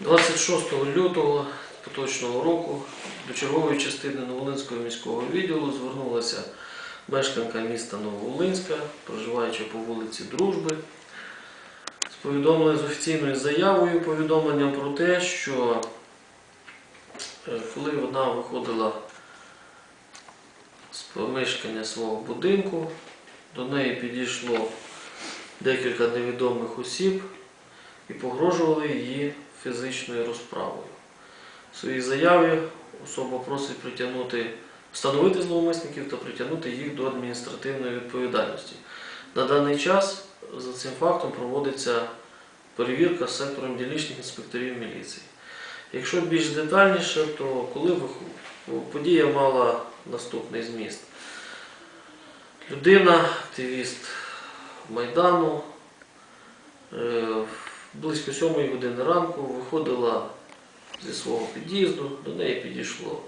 26 лютого поточного року до чергової частини Новолинського міського відділу звернулася мешканка міста Нововолинська, проживаючи по вулиці Дружби, з повідомленням з офіційною заявою, повідомленням про те, що е, коли вона виходила з помешкання свого будинку, до неї підійшло декілька невідомих осіб і погрожували її фізичною розправою. В своїй заяві особа просить притягнути, встановити зловмисників та притягнути їх до адміністративної відповідальності. На даний час за цим фактом проводиться перевірка з сектором дільничних інспекторів міліції. Якщо більш детальніше, то коли подія мала наступний зміст. Людина, активіст Майдану, е, близько 7 години ранку виходила зі свого під'їзду, до неї підійшло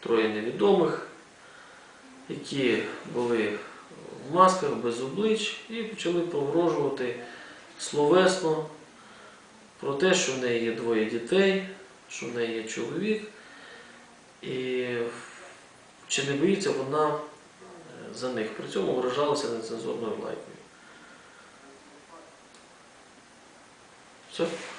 троє невідомих, які були в масках без облич і почали погрожувати словесно про те, що в неї є двоє дітей, що в неї є чоловік, і чи не боїться вона е, за них. При цьому виражалася нецензурною лайкою. Sauf